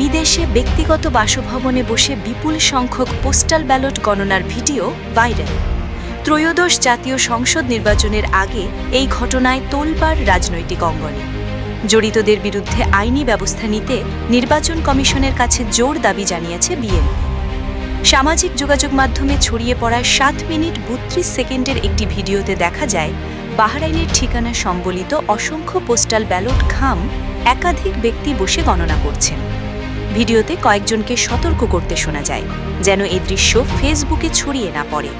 বিদেশে ব্যক্তিগত বাসভবনে বসে বিপুল সংখ্যক পোস্টাল ব্যালট গণনার ভিডিও ভাইরাল। ত্রয়োদশ জাতীয় সংসদ নির্বাচনের আগে এই ঘটনায় তোলপাড় রাজনৈতিক অঙ্গনে। জড়িতদের বিরুদ্ধে আইনি ব্যবস্থা নিতে নির্বাচন কমিশনের কাছে জোর দাবি জানিয়েছে বিএনপি। সামাজিক যোগাযোগ মাধ্যমে ছড়িয়ে পড়া সাত মিনিট বত্রিশ সেকেন্ডের একটি ভিডিওতে দেখা যায়, বাহরাইনের ঠিকানা সম্বলিত অসংখ্য পোস্টাল ব্যালট খাম একাধিক ব্যক্তি বসে গণনা করছেন। ভিডিওতে কয়েকজনকে সতর্ক করতে শোনা যায়, যেন এই দৃশ্য ফেসবুকে ছড়িয়ে না পড়ে।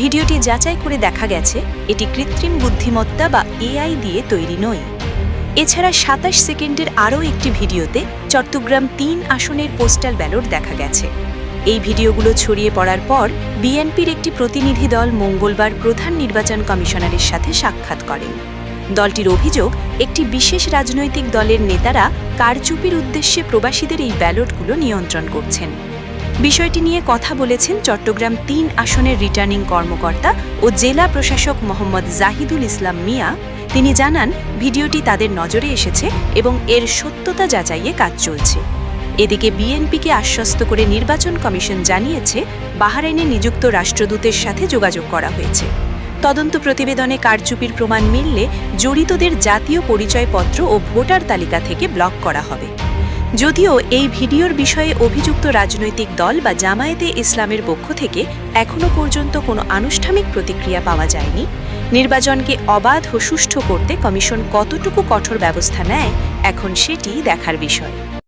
ভিডিওটি যাচাই করে দেখা গেছে, এটি কৃত্রিম বুদ্ধিমত্তা বা এআই দিয়ে তৈরি নয়। এছাড়া সাতাশ সেকেন্ডের আরও একটি ভিডিওতে চট্টগ্রাম তিন আসনের পোস্টাল ব্যালট দেখা গেছে। এই ভিডিওগুলো ছড়িয়ে পড়ার পর, বিএনপির একটি প্রতিনিধি দল মঙ্গলবার প্রধান নির্বাচন কমিশনারের সাথে সাক্ষাৎ করেন। দলটির অভিযোগ, একটি বিশেষ রাজনৈতিক দলের নেতারা কারচুপির উদ্দেশ্যে প্রবাসীদের এই ব্যালটগুলো নিয়ন্ত্রণ করছেন। বিষয়টি নিয়ে কথা বলেছেন চট্টগ্রাম তিন আসনের রিটার্নিং কর্মকর্তা ও জেলা প্রশাসক মোহাম্মদ জাহিদুল ইসলাম মিয়া। তিনি জানান, ভিডিওটি তাদের নজরে এসেছে এবং এর সত্যতা যাচাইয়ে কাজ চলছে। এদিকে বিএনপিকে আশ্বস্ত করে নির্বাচন কমিশন জানিয়েছে, বাহারাইনে নিযুক্ত রাষ্ট্রদূতের সাথে যোগাযোগ করা হয়েছে। তদন্ত প্রতিবেদনে কারচুপির প্রমাণ মিললে জড়িতদের জাতীয় পরিচয়পত্র ও ভোটার তালিকা থেকে ব্লক করা হবে। যদিও এই ভিডিওর বিষয়ে অভিযুক্ত রাজনৈতিক দল বা জামায়াতে ইসলামের পক্ষ থেকে এখনও পর্যন্ত কোনো আনুষ্ঠানিক প্রতিক্রিয়া পাওয়া যায়নি। নির্বাচনকে অবাধ ও সুষ্ঠু করতে কমিশন কতটুকু কঠোর ব্যবস্থা নেয়, এখন সেটি দেখার বিষয়।